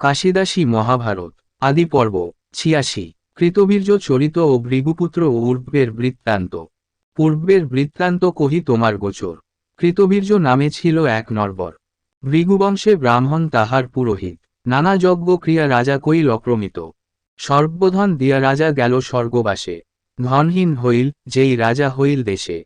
কাশিদাসী মহাভারত, আদি পর্ব, ছিয়াশি, কৃতবীর্য চরিত ও ভৃগুপুত্র ও উর্বের বৃত্তান্ত। পূর্বের বৃত্তান্ত কহি তোমার গোচর, কৃতবীর্য নামে ছিল এক নরবর। ভৃগুবংশে ব্রাহ্মণ তাহার পুরোহিত, নানা যজ্ঞ ক্রিয়া রাজা কইল অপ্রমিত। সর্বধন দিয়া রাজা গেল স্বর্গবাসে, ধনহীন হইল, যেই রাজা হইল দেশে।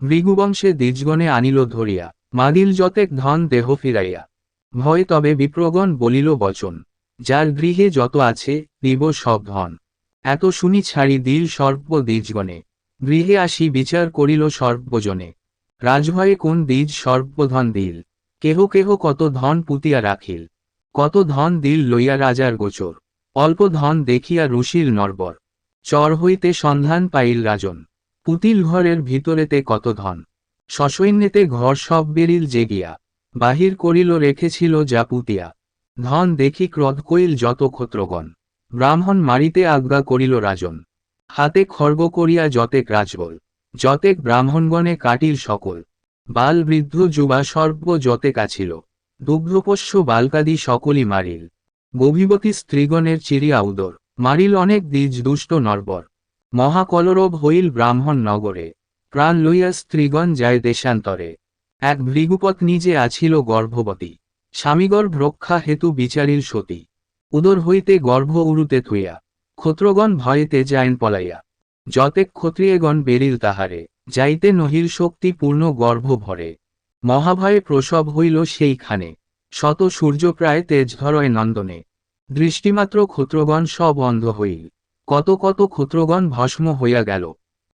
ভৃগুবংশে দ্বিজগণে আনিল ধরিয়া, মাদিল যতেক ধন দেহ ফিরাইয়া। ভয় তবে বিপ্রগণ বলিল, বচন, যার গৃহে যত আছে, দিব সব ধন। এত শুনি ছাড়ি দিল সর্ব দ্বিজগণে। গৃহে আসি বিচার করিল সর্বজনে। রাজভয়ে কোন দ্বিজ সর্বধন দিল? কেহ কেহ কত ধন পুতিয়া রাখিল? কত ধন দিল লইয়া রাজার গোচর? অল্প ধন দেখিয়া ঋষির নরবর। চর হইতে সন্ধান পাইল রাজন। পুতিল ঘরের ভিতরেতে কত ধন? সসৈন্যেতে ঘর সব বেরিল জেগিয়া। বাহির করিল রেখেছিল যা পুতিয়া ধন দেখি ক্রধ কইল যত ক্ষত্রগণ। ব্রাহ্মণ মারিতে আজ্ঞা করিল রাজন। হাতে খর্গ করিয়া যতেক রাজবল, যতেক ব্রাহ্মণগণে কাটিল সকল। বাল বৃদ্ধ যুবা সর্ব যতেক আছিল। দুগ্ধপোষ্য বালকাদি সকলই মারিল। গভীবতী স্ত্রীগণের চিরিয়া উদর মারিল অনেক দ্বিজ দুষ্ট নরবর। মহাকলরব হইল ব্রাহ্মণ নগরে। প্রাণ লইয়া স্ত্রীগণ যায় দেশান্তরে। এক ভৃগুপত যে আছিল গর্ভবতী। স্বামীগর্ভ রক্ষা হেতু বিচারিল সতী। উদর হইতে গর্ভ উরুতে থুইয়া, ক্ষত্রগণ ভয়েতে যাইন পলাইয়া। যতেক ক্ষত্রিয়গণ বেরিল তাহারে, যাইতে নহিল শক্তি পূর্ণ গর্ভ ভরে। মহাভয়ে প্রসব হইল সেইখানে, শত সূর্য প্রায় তেজ ধরয় নন্দনে। দৃষ্টিমাত্র ক্ষত্রগণ সব অন্ধ হইল। কত কত ক্ষত্রগণ ভস্ম হইয়া গেল।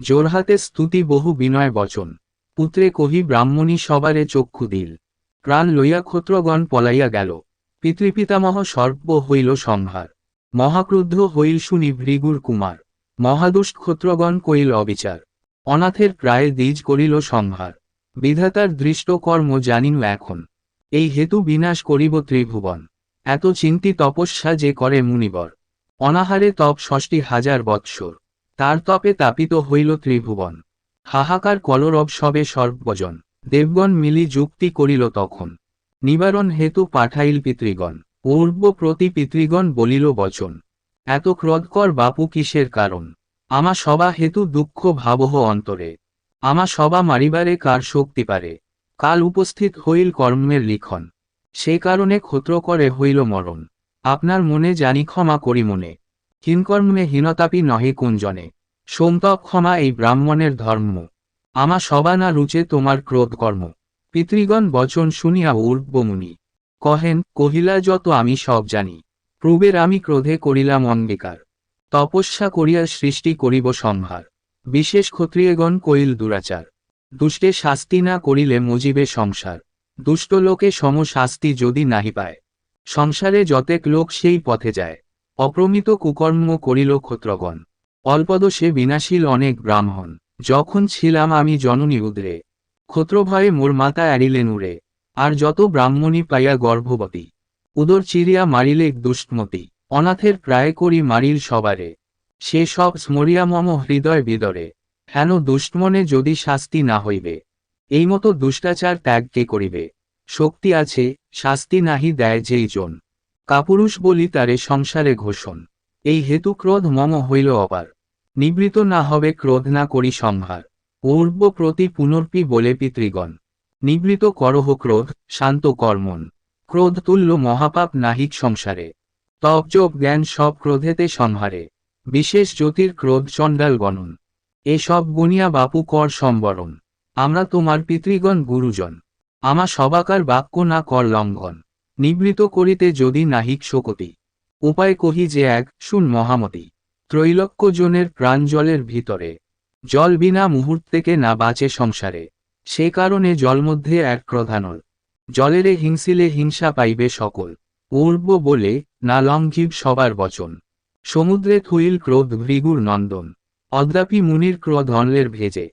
জোরহাতে স্তুতি বহু বিনয় বচন। পুত্রে কহি ব্রাহ্মণী সবারে চক্ষু দিল। প্রাণ লইয়া ক্ষত্রগণ পলাইয়া গেল। পিতৃপিতামহ সর্ব হইল সংহার। মহাক্রুদ্ধ হইল শুনি ভৃগুর কুমার। মহাদুষ্ট ক্ষত্রগণ কইল অবিচার। অনাথের প্রায় দ্বিজ করিল সংহার। বিধাতার দৃষ্ট কর্ম জানিনু এখন। এই হেতু বিনাশ করিব ত্রিভুবন। এত চিন্তি তপস্যা যে করে মুনিবর। অনাহারে তপ ষষ্টি হাজার বৎসর। তার তপে তাপিত হইল ত্রিভুবন। হাহাকার কলরব সবে সর্বজন। দেবগণ মিলি যুক্তি করিল তখন। নিবারণ হেতু পাঠাইল পিতৃগণ। পূর্ব প্রতি পিতৃগণ বলিল, বচন, এত ক্রোধকর বাপু কিসের কারণ? আমা সবা হেতু দুঃখ ভাবহ অন্তরে। আমা সবা মারিবারে কার শক্তি পারে? কাল উপস্থিত হইল কর্মের লিখন। সে কারণে ক্ষত্র করে হইল মরণ। আপনার মনে জানি ক্ষমা করি মনে। হিনকর্মে হীনতাপি নহে কুঞ্জনে। সোমতপ ক্ষমা এই ব্রাহ্মণের ধর্ম। আমা সবা না রুচে তোমার ক্রোধ কর্ম। পিতৃগণ বচন শুনিয়া উর্বমুনি কহেন, কহিলা যত আমি সব জানি। প্রবের আমি ক্রোধে করিলাম অঙ্গীকার। তপস্যা করিয়া সৃষ্টি করিব সংহার বিশেষ ক্ষত্রিয়গণ কইল দুরাচার। দুষ্টে শাস্তি না করিলে মজিবে সংসার। দুষ্ট লোকে সম শাস্তি যদি নাহি পায়। সংসারে যতেক লোক সেই পথে যায়। অপ্রমিত কুকর্ম করিল ক্ষত্রগণ। অল্পদোষে বিনাশীল অনেক ব্রাহ্মণ। যখন ছিলাম আমি জননী উদ্রে। ক্ষত্রভয়ে মোর মাতা এড়িলেন উড়ে। আর যত ব্রাহ্মণী পাইয়া গর্ভবতী। উদর চিরিয়া মারিলে দুষ্টমতি। অনাথের প্রায় করি মারিল সবারে। সে সব স্মরিয়া মম হৃদয় বিদরে। হেন দুষ্টমনে যদি শাস্তি না হইবে। এই মতো দুষ্টাচার ত্যাগ কে করিবে? শক্তি আছে, শাস্তি নাহি দেয় যেই জন। কাপুরুষ বলি তারে সংসারে ঘোষণ। এই হেতু ক্রোধ মম হইল অপার। নিবৃত না হবে ক্রোধ না করি সংহার পূর্ব প্রতি পুনর্পি বলে পিতৃগণ। নিবৃত করহ ক্রোধ, শান্ত কর্মণ ক্রোধ তুল্য মহাপাপ নাহিক সংসারে। তপজপ জ্ঞান সব ক্রোধেতে সংহারে বিশেষ জ্যোতির ক্রোধ চণ্ডাল গণন। এ সব গুনিয়া বাপু কর সম্বরণ। আমরা তোমার পিতৃগণ গুরুজন। আমা সবাকার বাক্য না কর লঙ্ঘন। নিবৃত করিতে যদি নাহিক শোকতি। উপায় কহি যে এক, শুন মহামতি। ত্রৈলক্য জনের প্রাণ জলের ভিতরে। জল বিনা মুহূর্তেকে না বাঁচে সংসারে। সে কারণে জলমধ্যে এক প্রধানল জলেরে হিংসিলে হিংসা পাইবে সকল। পূর্ব বলে না লঙ্ঘিব সবার বচন। সমুদ্রে থুইল ক্রোধ ভৃগুর নন্দন। অদ্যাপি মুনির ক্রোধ অনলের ভেজে।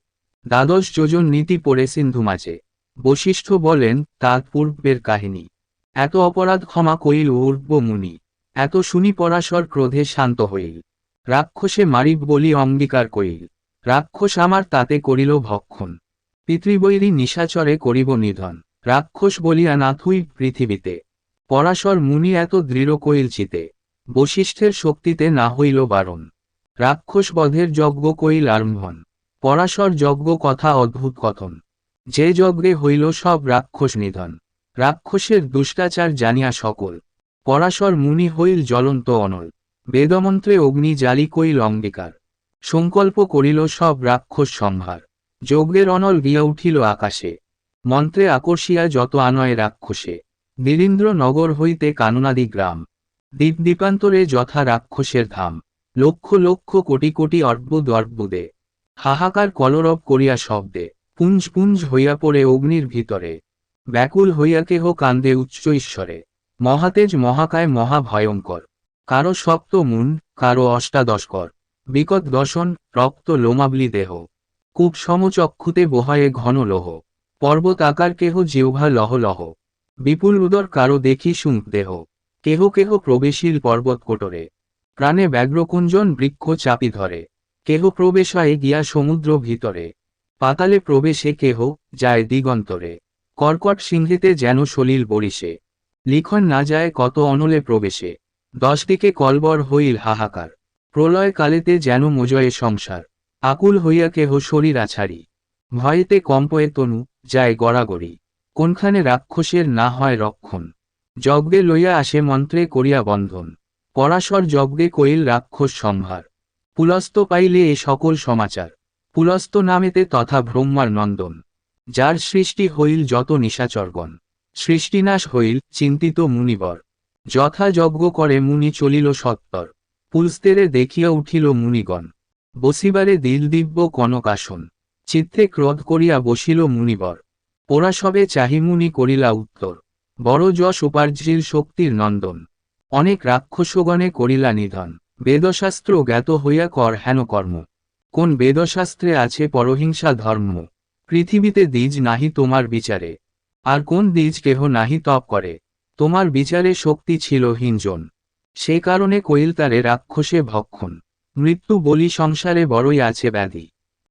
দ্বাদশ যোজন নীতি পড়ে সিন্ধু মাঝে। বশিষ্ঠ বলেন তার পূর্বের কাহিনী। এত অপরাধ ক্ষমা কইল উর্ব মুনি। এত শুনি পরাশর ক্রোধে শান্ত হইল। রাক্ষসে মারিব বলি অঙ্গীকার কইল রাক্ষস আমার তাতে করিল ভক্ষণ। পিতৃবৈরী নিশাচরে করিব নিধন। রাক্ষস বলিয়া নাথুই পৃথিবীতে। পরাশর মুনি এত দৃঢ় কইল চিতে। বশিষ্ঠের শক্তিতে না হইল বারণ। রাক্ষস বধের যজ্ঞ কইল আরম্ভন পরাশর যজ্ঞ কথা অদ্ভুত কথন। যে যজ্ঞে হইল সব রাক্ষস নিধন। রাক্ষসের দুষ্টাচার জানিয়া সকল। পরাশর মুনি হইল জ্বলন্ত অনল। বেদমন্ত্রে অগ্নি জালি কইল অঙ্গীকার। সংকল্প করিল সব রাক্ষস সম্ভার। যজ্ঞের অনল গিয়া উঠিল আকাশে। মন্ত্রে আকর্ষিয়া যত আনয় রাক্ষসে। বীরেন্দ্র নগর হইতে কাননাদি গ্রাম। দ্বীপ দ্বীপান্তরে যথা রাক্ষসের ধাম। লক্ষ লক্ষ কোটি কোটি অর্বুদ অর্বুদে হাহাকার কলরব করিয়া শব্দে। পুঞ্জ পুঞ্জ হইয়া পড়ে অগ্নির ভিতরে। ব্যাকুল হইয়া কেহ কান্দে উচ্চ ঈশ্বরে। মহাতেজ মহাকায় মহাভয়ঙ্কর কারও সপ্ত মুন, কারও অষ্টাদশকর। বিকট দশন রক্ত লোমাবলি দেহ। কূপ সমচক্ষুতে বহায়ে ঘন লোহ। পর্বত আকার কেহ জিহ্বা লহ লহ। বিপুল উদর কারও দেখি শুঙ্ক দেহ। কেহ কেহ প্রবেশীল পর্বত কোটরে। প্রাণে ব্যাঘ্রকুঞ্জন বৃক্ষ চাপি ধরে। কেহ প্রবেশায় গিয়া সমুদ্র ভিতরে। পাতালে প্রবেশে কেহ যায় দিগন্তরে। কর্কট সিংহিতে যেন সলিল বরিশে। লিখন না যায় কত অনলে প্রবেশে। দশ দিকে কলবর হইল হাহাকার। প্রলয় কালেতে যেন মোজয়ে সংসার। আকুল হইয়া কেহ শরীর আছাড়ি। ভয়েতে কম্পয়ে তনু যায় গড়াগড়ি। কোনখানে রাক্ষসের না হয় রক্ষণ। যজ্ঞে লইয়া আসে মন্ত্রে করিয়া বন্ধন। পরাশর যজ্ঞে কইল রাক্ষস সম্ভার। পুলস্ত পাইলে এ সকল সমাচার। পুলস্ত নামেতে তথা ব্রহ্মার নন্দন। যার সৃষ্টি হইল যত নিশাচরগণ। সৃষ্টিনাশ হইল চিন্তিত মুনিবর। যথা যজ্ঞ করে মুনি চলিল সত্তর। পুলস্তেরে দেখিয়া উঠিল মুনিগণ। বসিবারে দিল দিব্য কনকাসন চিত্তে ক্রোধ করিয়া বসিল মুনিবর। পোড়াসবে চাহিমুনি করিলা উত্তর। বড় যশ উপার্জিল শক্তির নন্দন। অনেক রাক্ষসগণে করিলা নিধন। বেদশাস্ত্র জ্ঞাত হইয়া কর হেন কর্ম। কোন বেদশাস্ত্রে আছে পরহিংসা ধর্ম? পৃথিবীতে দ্বিজ নাহি তোমার বিচারে। আর কোন দ্বিজ কেহ নাহি তপ করে? তোমার বিচারে শক্তি ছিল হিঞ্জন সে কারণে কইল তারে রাক্ষসে ভক্ষণ। মৃত্যু বলি সংসারে বড়ই আছে ব্যাধি।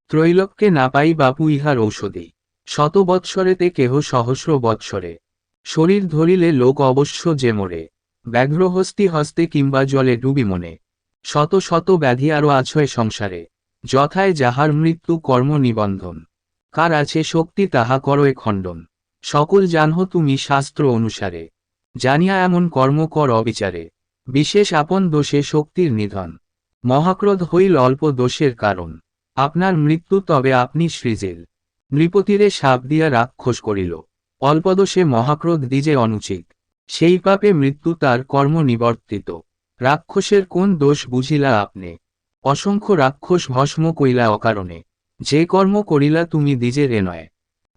ত্রৈলোক্যে না পাই বাপু ইহার ঔষধি। শত বৎসরেতে কেহ সহস্র বৎসরে। শরীর ধরিলে লোক অবশ্য যে মোরে। ব্যাঘ্রহস্তি হস্তে কিংবা জলে ডুবি মনে। শত শত ব্যাধি আরও আছয় সংসারে। যথায় যাহার মৃত্যু কর্ম নিবন্ধন। কার আছে শক্তি তাহা করয়ে খণ্ডন। সকল জানহ তুমি শাস্ত্র অনুসারে। জানিয়া এমন কর্ম কর অবিচারে। বিশেষ আপন দোষে শক্তির নিধন। মহাক্রোধ হইল অল্প দোষের কারণ। আপনার মৃত্যু তবে আপনি সৃজেল নৃপতিরে সাপ দিয়া রাক্ষস করিল। অল্পদোষে মহাক্রোধ দিজে অনুচিত। সেই পাপে মৃত্যু তার কর্ম নিবর্তিত। রাক্ষসের কোন দোষ বুঝিলা আপনি? অসংখ্য রাক্ষস ভস্ম কইলা অকারণে। যে কর্ম করিলা তুমি দ্বিজের নয়।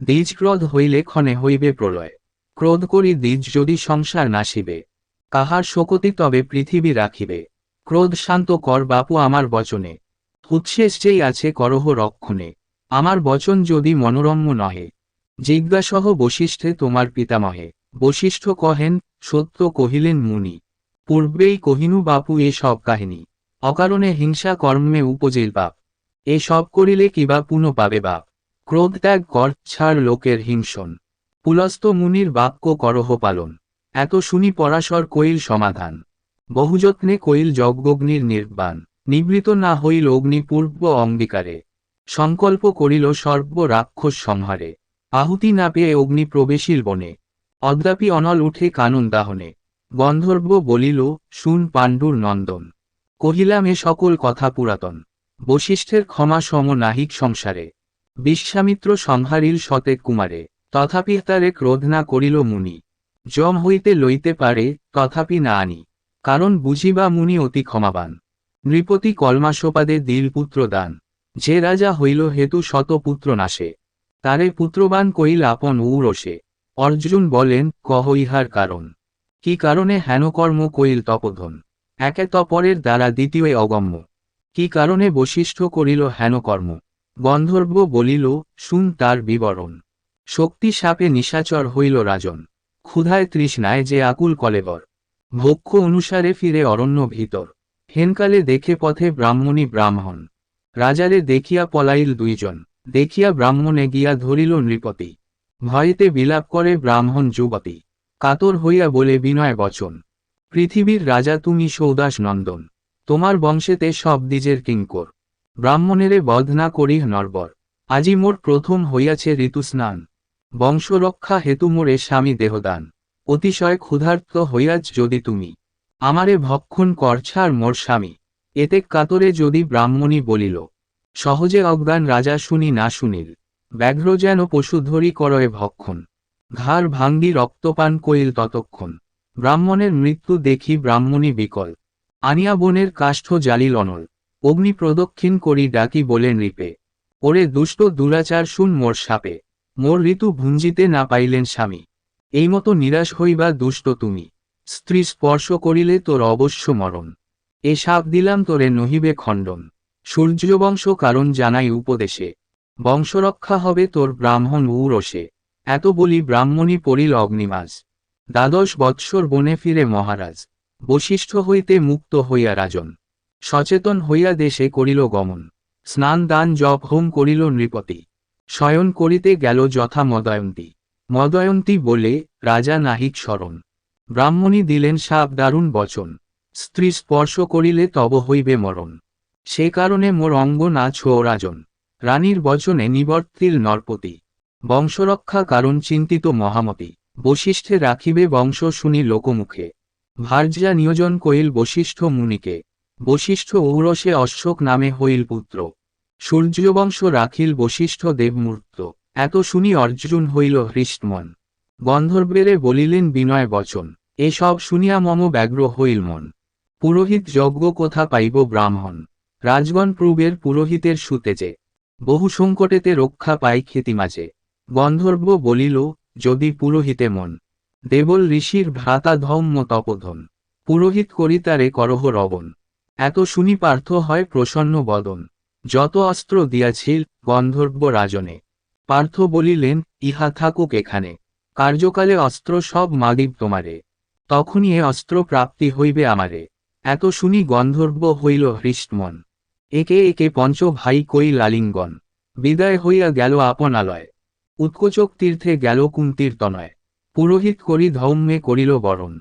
দ্বিজ ক্রোধ হইলে ক্ষণে হইবে প্রলয়। ক্রোধ করি দ্বিজ যদি সংসার নাশিবে কাহার শোকতি তবে পৃথিবী রাখিবে। ক্রোধ শান্ত কর বাপু আমার বচনে উচ্ছেস যেই আছে করহ রক্ষণে। আমার বচন যদি মনোরম্য নহে, জিজ্ঞাসহ বশিষ্ঠে তোমার পিতামহে। বশিষ্ঠ কহেন, সত্য কহিলেন মুনি, পূর্বেই কহিনু বাপু এ সব কাহিনী। অকারণে হিংসা কর্মে উপজেল বাপ। এ সব করিলে কিবা পুনঃ পাবে বাপ? ক্রোধ ত্যাগ কর, ছাড় লোকের হিংসন। পুলস্ত মুনির বাক্য করহ পালন। এত শুনি পরাশর কইল সমাধান। বহুযত্নে কইল যজ্ঞগ্নির নির্বাণ। নিবৃত না হইল অগ্নি পূর্ব অঙ্গীকারে। সংকল্প করিল সর্ব রাক্ষস সংহারে। আহুতি না পেয়ে অগ্নি প্রবেশিল বনে। অদ্যাপি অনল উঠে কানন দাহনে। গন্ধর্ব বলিল, শুন পাণ্ডুর নন্দন। কহিলাম, এ সকল কথা পুরাতন। বশিষ্ঠের ক্ষমা সম নাহিক সংসারে। বিশ্বামিত্র সংহারিল শতেক কুমারে। তথাপি তারে ক্রোধ না করিল মুনি। জম হইতে লইতে পারে, তথাপি না আনি। কারণ বুঝিবা মুনি অতি ক্ষমাবান। নৃপতি কলমাসোপাদে দিল পুত্র দান। যে রাজা হইল হেতু শত পুত্র নাশে। তারে পুত্রবান কইল আপন ঔরসে অর্জুন বলেন, কহ ইহার কারণ। কি কারণে হেন কর্ম কইল তপধন? একে তপরের দ্বারা দ্বিতীয় অগম্য। কি কারণে বশিষ্ঠ করিল হেন কর্ম? গন্ধর্ব বলিল, শুন তার বিবরণ। শক্তি সাপে নিশাচর হইল রাজন। ক্ষুধায় তৃষ্ণায় যে আকুল কলেবর। ভক্ষ অনুসারে ফিরে অরণ্য ভিতর। হেনকালে দেখে পথে ব্রাহ্মণী ব্রাহ্মণ। রাজারে দেখিয়া পলাইল দুইজন। দেখিয়া ব্রাহ্মণে গিয়া ধরিল নৃপতি। ভয়েতে বিলাপ করে ব্রাহ্মণ যুবতী। কাতর হইয়া বলে, বিনয় বচন। পৃথিবীর রাজা তুমি সৌদাস নন্দন। তোমার বংশেতে সব দ্বিজের কিঙ্কর। ব্রাহ্মণেরে বধ না করি নরবর। আজি মোর প্রথম হইয়াছে ঋতুস্নান। বংশরক্ষা হেতু মোরে স্বামী দেহদান। অতিশয় ক্ষুধার্ত হইয়াছ যদি তুমি। আমারে ভক্ষণ করছার মোর স্বামী। এতে কাতরে যদি ব্রাহ্মণী বলিল, সহজে অজ্ঞান রাজা শুনি না শুনিল। ব্যাঘ্র যেন পশু ধরি করয়ে ভক্ষণ। ঘাড় ভাঙ্গি রক্তপান কইল ততক্ষণ। ব্রাহ্মণের মৃত্যু দেখি ব্রাহ্মণী বিকল। আনিয়া বনের কাষ্ঠ জালিল অনল। অগ্নি প্রদক্ষিণ করি ডাকি বলে নৃপে। ওরে দুষ্ট দুরাচার শুন মোর সাপে। মোর ঋতু ভুঞ্জিতে না পাইলেন স্বামী। এই মতো নিরাশ হইবা দুষ্ট তুমি। স্ত্রী স্পর্শ করিলে তোর অবশ্য মরণ। এ সাপ দিলাম তোরে নহিবে খণ্ডন। সূর্যবংশ কারণ জানাই উপদেশে। বংশরক্ষা হবে তোর ব্রাহ্মণ উরসে এত বলি ব্রাহ্মণী পড়িল অগ্নিমাজ দ্বাদশ বৎসর বনে ফিরে মহারাজ। বশিষ্ঠ হইতে মুক্ত হইয়া রাজন। সচেতন হইয়া দেশে করিল গমন। স্নান দান জপ হোম করিল নৃপতি। শয়ন করিতে গেল যথা মদয়ন্তী। মদয়ন্তী বলে, রাজা নাহিক স্মরণ ব্রাহ্মণী দিলেন সাপ দারুণ বচন। স্ত্রী স্পর্শ করিলে তব হইবে মরণ। সে কারণে মোর অঙ্গ না ছো রাজন। রানীর বচনে নিবর্তিল নরপতি। বংশরক্ষা কারণ চিন্তিত মহামতি। বশিষ্ঠে রাখিবে বংশ শুনি লোকমুখে। ভার্যা নিয়োজন কইল বশিষ্ঠ মুনিকে। বশিষ্ঠ ঔরসে অশ্বক নামে হইল পুত্র। সূর্যবংশ রাখিল বশিষ্ঠ দেবমূর্ত। এত শুনি অর্জুন হইল হৃষ্টমন। গন্ধর্বেরে বলিলেন বিনয় বচন, এসব শুনিয়া মম ব্যগ্র হইল মন। পুরোহিত যজ্ঞ কোথা পাইব ব্রাহ্মণ। রাজগণ পূর্বের পুরোহিতের সুতেজে বহু সংকটেতে রক্ষা পাই খেতি মাঝে। গন্ধর্ব বলিল, যদি পুরোহিতে মন, দেবল ঋষির ভ্রাতা ধম্ম তপধন। পুরোহিত করিতারে করহ রবণ এত শুনি পার্থ হয় প্রসন্ন বদন। যত অস্ত্র দিয়াছিল গন্ধর্ব রাজনে। পার্থ বলিলেন, ইহা থাকুক এখানে। কার্যকালে অস্ত্র সব মাগিব তোমারে। তখনই এ অস্ত্র প্রাপ্তি হইবে আমারে। এত শুনি গন্ধর্ব হইল হৃষ্টমন। একে একে পঞ্চ ভাই কই লালিঙ্গন। বিদায় হইয়া গেল আপনালয় উৎকোচক তীর্থে গেল কুন্তির তনয় পুরোহিত করি ধৌম্যে করিল বরণ।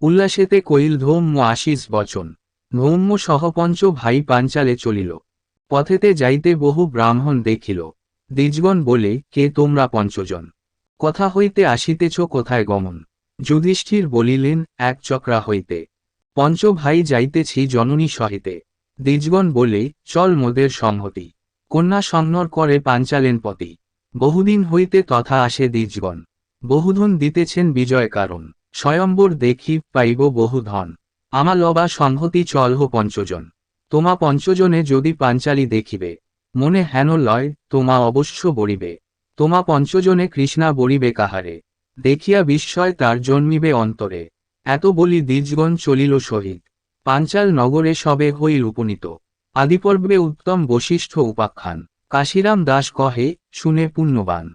উল্লাসেতে কইল ধৌম্য আশিস বচন। ধৌম্য সহ পঞ্চ ভাই পাঞ্চালে চলিল। পথেতে যাইতে বহু ব্রাহ্মণ দেখিল। দ্বিজগণ বলে, কে তোমরা পঞ্চজন? কথা হইতে আসিতেছ কোথায় গমন? যুধিষ্ঠির বলিলেন, এক চক্রা হইতে। পঞ্চ ভাই যাইতেছি জননী সহিতে। দ্বিজগণ বলে, চল মোদের সংহতি। কন্যা সংনর করে পাঞ্চালেন পতি। বহুদিন হইতে তথা আসে দ্বিজগণ। বহুধন দিতেছেন বিজয় কারণ। স্বয়ম্বর দেখি পাইব বহু ধন। আমা লবা সংহতি চলহ পঞ্চজন। তোমা পঞ্চজনে যদি পাঞ্চালি দেখিবে, মনে হেন লয়, তোমা অবশ্য বরিবে তোমা পঞ্চজনে কৃষ্ণা বরিবে কাহারে, দেখিয়া বিস্ময় তার জন্মিবে অন্তরে। এত বলি দ্বিজগণ চলিল শহীদ পাঞ্চাল নগরে সবে হইল উপনীত আদিপর্বে উত্তম বশিষ্ঠ উপাখ্যান। কাশিরাম দাস কহে, শুনে পুণ্যবান।